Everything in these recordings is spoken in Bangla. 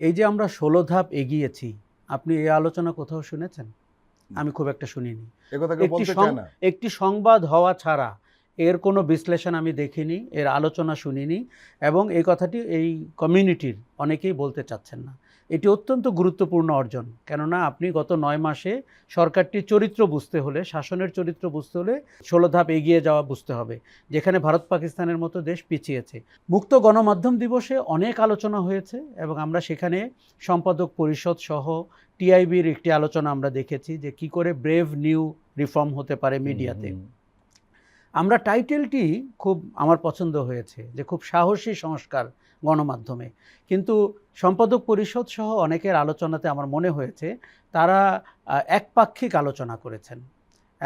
এই যে আমরা ষোলো ধাপ এগিয়েছি আপনি এই আলোচনা কোথাও শুনেছেন? আমি খুব একটা শুনিনি। একটি সংবাদ হওয়া ছাড়া এর কোনো বিশ্লেষণ আমি দেখিনি এর আলোচনা শুনিনি এবং এই কথাটি এই কমিউনিটির অনেকেই বলতে চাচ্ছেন না। এটি অত্যন্ত গুরুত্বপূর্ণ অর্জন। কেননা আপনি গত নয় মাসে সরকারটির চরিত্র বুঝতে হলে শাসনের চরিত্র বুঝতে হলে ষোলো ধাপ এগিয়ে যাওয়া বুঝতে হবে যেখানে ভারত পাকিস্তানের মতো দেশ পিছিয়েছে। মুক্ত গণমাধ্যম দিবসে অনেক আলোচনা হয়েছে এবং আমরা সেখানে সম্পাদক পরিষদ সহ টিআইবির একটি আলোচনা আমরা দেখেছি যে কি করে ব্রেভ নিউ রিফর্ম হতে পারে মিডিয়াতে। আমরা টাইটেলটি খুব আমার পছন্দ হয়েছে যে খুব সাহসী সংস্কার গণমাধ্যমে। কিন্তু সম্পাদক পরিষদ সহ অনেকের আলোচনাতে আমার মনে হয়েছে, তারা একপাক্ষিক আলোচনা করেছেন।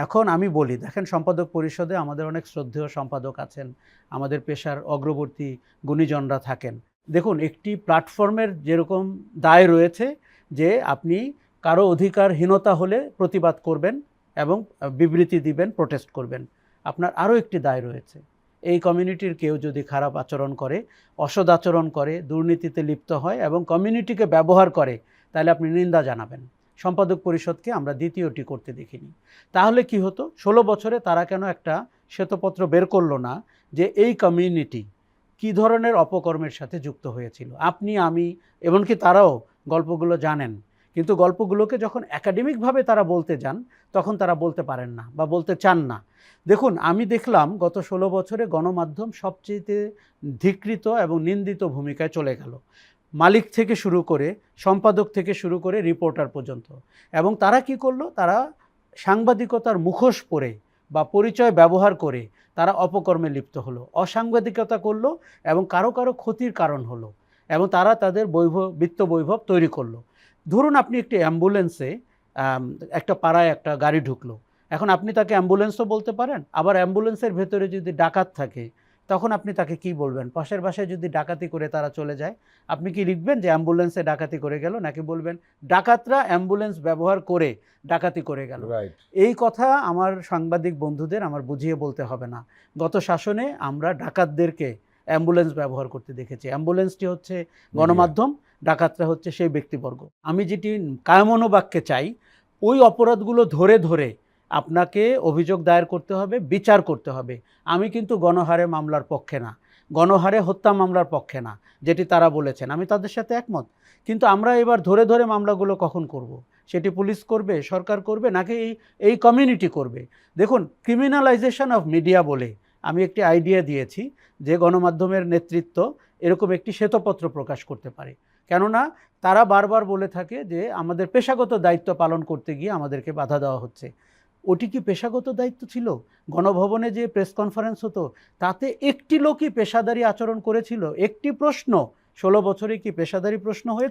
এখন আমি বলি, দেখেন সম্পাদক পরিষদে আমাদের অনেক শ্রদ্ধেয় সম্পাদক আছেন, আমাদের পেশার অগ্রবর্তী গুণীজনরা থাকেন। দেখুন, একটি প্ল্যাটফর্মের যেরকম দায় রয়েছে যে আপনি কারও অধিকারহীনতা হলে প্রতিবাদ করবেন এবং বিবৃতি দিবেন, প্রোটেস্ট করবেন। আপনার আরও একটি দায় রয়েছে। এই কমিউনিটির কেউ যদি খারাপ আচরণ করে অসদ আচরণ করে, দুর্নীতিতে লিপ্ত হয় এবং কমিউনিটিকে ব্যবহার করে, তাহলে আপনি নিন্দা জানাবেন। সম্পাদক পরিষদকে আমরা দ্বিতীয়টি করতে দেখিনি। তাহলে কি হতো? ষোলো বছরে তারা কেন একটা শ্বেতপত্র বের করল না যে এই কমিউনিটি কী ধরনের অপকর্মের সাথে যুক্ত হয়েছিল? আপনি, আমি, এমনকি তারাও গল্পগুলো জানেন। কিন্তু গল্পগুলোকে যখন একাডেমিকভাবে তারা বলতে যান, তখন তারা বলতে পারেন না বা বলতে চান না। দেখুন, আমি দেখলাম গত ষোলো বছরে গণমাধ্যম সবচেয়ে ধিকৃত এবং নিন্দিত ভূমিকায় চলে গেল। মালিক থেকে শুরু করে, সম্পাদক থেকে শুরু করে রিপোর্টার পর্যন্ত। এবং তারা কি করল? তারা সাংবাদিকতার মুখোশ পরে বা পরিচয় ব্যবহার করে তারা অপকর্মে লিপ্ত হলো। অসাংবাদিকতা করল এবং কারও কারও ক্ষতির কারণ হলো। এবং তারা তাদের বৈভব বিত্ত বৈভব তৈরি করল। ধরুন আপনি একটি অ্যাম্বুলেন্সে একটা পাড়ায় একটা গাড়ি ঢুকলো। এখন আপনি তাকে অ্যাম্বুলেন্সও বলতে পারেন আবার অ্যাম্বুলেন্সের ভেতরে যদি ডাকাত থাকে তখন আপনি তাকে কি বলবেন? পাশের বাসায় যদি ডাকাতি করে তারা চলে যায় আপনি কি লিখবেন যে অ্যাম্বুলেন্সে ডাকাতি করে গেল? নাকি বলবেন ডাকাতরা অ্যাম্বুলেন্স ব্যবহার করে ডাকাতি করে গেল? এই কথা আমার সাংবাদিক বন্ধুদের আমার বুঝিয়ে বলতে হবে না। গত শাসনে আমরা ডাকাতদেরকে অ্যাম্বুলেন্স ব্যবহার করতে দেখেছি। অ্যাম্বুলেন্সটি হচ্ছে গণমাধ্যম। ডাকাতরা হচ্ছে সেই ব্যক্তিবর্গ। আমি যেটি কায়মনোবাক্যে চাই, ওই অপরাধগুলো ধরে ধরে আপনাকে অভিযোগ দায়ের করতে হবে, বিচার করতে হবে। আমি কিন্তু গণহারে মামলার পক্ষে না। গণহারে হত্যা মামলার পক্ষে না, যেটি তারা বলেছেন। আমি তাদের সাথে একমত। কিন্তু আমরা এবার ধরে ধরে মামলাগুলো কখন করব। সেটি পুলিশ করবে, সরকার করবে, নাকি এই এই কমিউনিটি করবে? দেখুন ক্রিমিনালাইজেশন অফ মিডিয়া বলে আমি একটি আইডিয়া দিয়েছি যে গণমাধ্যমের নেতৃত্ব এরকম একটি শ্বেতপত্র প্রকাশ করতে পারে। কেননা তারা বারবার বলে থাকে যে আমাদের পেশাগত দায়িত্ব পালন করতে গিয়ে আমাদেরকে বাধা দেওয়া হচ্ছে। ওটি কি পেশাগত দায়িত্ব ছিল? গণভবনে যে প্রেস কনফারেন্স হতো, তাতে একটি লোকই পেশাদারি আচরণ করেছিল? একটি প্রশ্ন। ষোলো বছরে কি পেশাদারি প্রশ্ন হয়েছে?